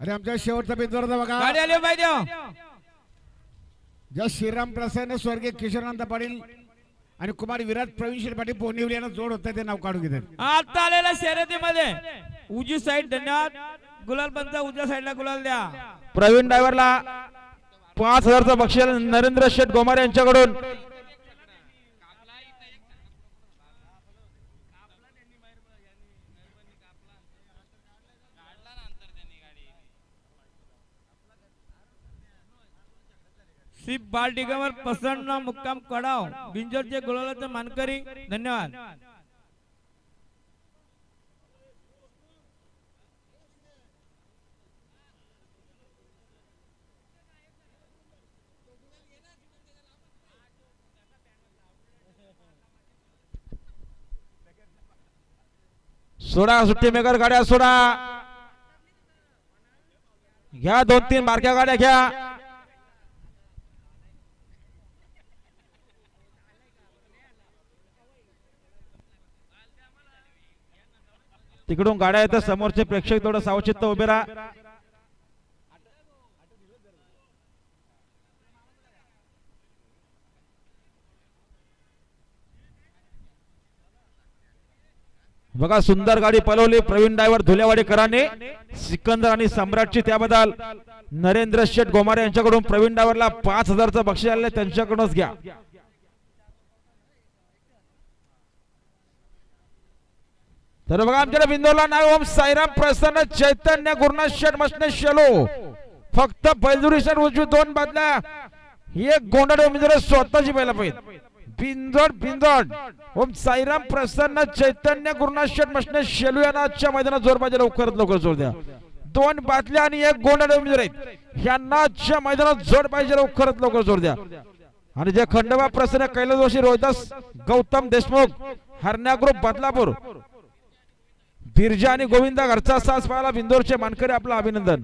अरे आमच्या शेवटचा बिंदूवर बघा. गाडी आली हो पाहिजे ज्या श्रीराम प्रसन्न स्वर्गीय किशोरानंद पाटील आणि कुमार विराट प्रवीण पाटील पोनिवली यांना जोड होतं ते नाव काढून घेतात. आता आलेल्या शर्यतीमध्ये उजी साईड धन्यवाद. गुलाल पंच उजव्या साईडला गुलाल द्या. प्रवीण ड्रायव्हरला पाच हजारचं बक्षीस नरेंद्र शेठ गोमारे यांच्याकडून. सी बाल डिगावर पसंत मुक्काम कडाव बिंजोरचे गुलालाचे मानकरी धन्यवाद. सोडा सुट्टी मेकर गाड्या सोडा. घ्या दोन तीन बारक्या गाड्या घ्या. तिकडून गाड्या येतात समोरचे प्रेक्षक थोडं सावचित्त उभे राहा. बघा सुंदर गाडी पलवली प्रवीण डायव्हर धुल्यावाडीकरांनी सिकंदर आणि सम्राटची त्याबद्दल. नरेंद्र शेठ गोमारे यांच्याकडून प्रवीण डायव्हरला पाच हजारचं बक्षीस आले त्यांच्याकडूनच घ्या. तर बघा आमच्या बिंदूला नाव ओम साईराम प्रसन्न चैतन्य गुरुनाथ शेठ मसने शेलो. फक्त बैलजुरी सर उजवी दोन बादल्या. एक गोंडड उमेदवार स्वतःची पहिला पाहिजे. बिंदोड बिंदोड. ओम साईराम प्रसन्न चैतन्य गुरुनाथ शेठ मसने शेलू यांना आजच्या मैदानात जोर पाहिजे लवकरात लवकर जोर द्या. दोन बादल्या आणि एक गोंडड उमेदवार आहेत. ह्यांना आजच्या मैदानात जोड पाहिजे लवकरात लवकर जोर द्या. आणि जे खंडोबा प्रसन्न कैलास जोशी रोहिदास गौतम देशमुख हरण्या ग्रुप बदलापूर. बिरजा आणि गोविंदा घरचा सास पाहायला बिंदोरचे मानकरी आपलं अभिनंदन.